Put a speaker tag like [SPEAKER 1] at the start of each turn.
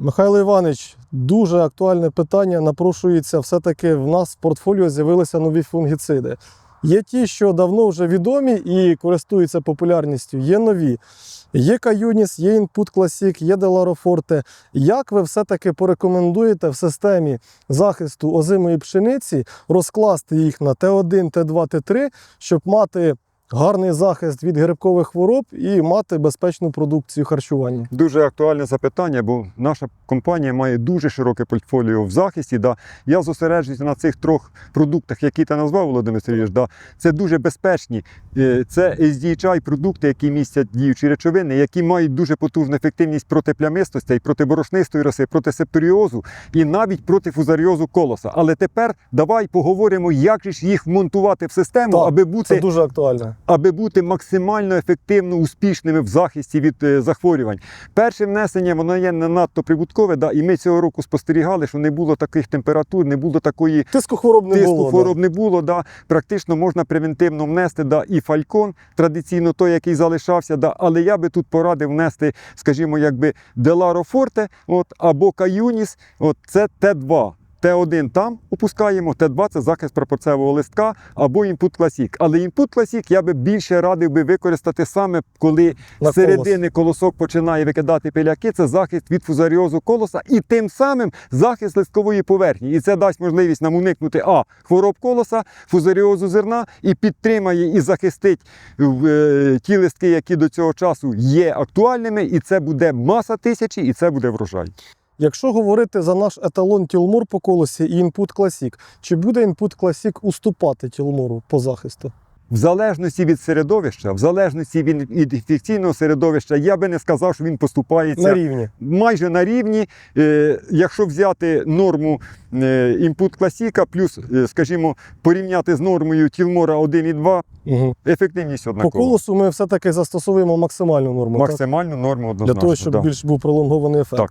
[SPEAKER 1] Михайло Іванович, дуже актуальне питання. Напрошується, все-таки в нас в портфоліо з'явилися нові фунгіциди. Є ті, що давно вже відомі і користуються популярністю, є нові. Є Каюніс, є Input Classic, є Деларофорте. Як ви все-таки порекомендуєте в системі захисту озимої пшениці розкласти їх на Т1, Т2, Т3, щоб мати гарний захист від грибкових хвороб і мати безпечну продукцію харчування?
[SPEAKER 2] Дуже актуальне запитання, бо наша компанія має дуже широке портфоліо в захисті. Да. Я зосереджуюся на цих трьох продуктах, які ти назвав, Володимир Сергійович. Да. Це дуже безпечні. Е, Це SDHI продукти, які містять діючі речовини, які мають дуже потужну ефективність проти плямистостей, проти борошнистої роси, проти септоріозу і навіть проти фузаріозу колоса. Але тепер давай поговоримо, як же ж їх вмонтувати в систему,
[SPEAKER 1] Так,
[SPEAKER 2] аби
[SPEAKER 1] Це
[SPEAKER 2] бути
[SPEAKER 1] дуже актуально.
[SPEAKER 2] Аби бути максимально ефективно успішними в захисті від е, захворювань. Перше внесення воно є не надто прибуткове, да, і ми цього року спостерігали, що не було таких температур, не було такої
[SPEAKER 1] Тиску хвороб не
[SPEAKER 2] тиску
[SPEAKER 1] було.
[SPEAKER 2] хвороб не було. Да. Практично можна превентивно внести да, і фалькон, традиційно той, який залишався. Да. Але я би тут порадив внести, скажімо, якби Деларо Форте от, або Каюніс, от, це Т2. Т1 там опускаємо, Т2 це захист прапорцевого листка або Input Classic. Але Input Classic я би більше радив би використати саме коли з середини колосок починає викидати пиляки. Це захист від фузаріозу колоса і тим самим захист листкової поверхні. І це дасть можливість нам уникнути а хвороб колоса, фузаріозу зерна і підтримає і захистить е, ті листки, які до цього часу є актуальними. І це буде маса тисячі, і це буде врожай.
[SPEAKER 1] Якщо говорити за наш еталон Тілмур по колосі і Input Classic, чи буде Input Classic уступати Тілмуру по захисту?
[SPEAKER 2] В залежності від середовища, в залежності від інфекційного середовища, я би не сказав, що він поступається
[SPEAKER 1] На рівні.
[SPEAKER 2] майже на рівні. Е, якщо взяти норму е, Input Classic, плюс, е, скажімо, порівняти з нормою Тілмора 1 і 2,
[SPEAKER 1] Угу.
[SPEAKER 2] ефективність
[SPEAKER 1] По колосу ми все-таки застосовуємо максимальну норму. так?
[SPEAKER 2] Максимальну норму
[SPEAKER 1] Для того, щоб
[SPEAKER 2] да.
[SPEAKER 1] більш був пролонгований ефект.
[SPEAKER 2] Так.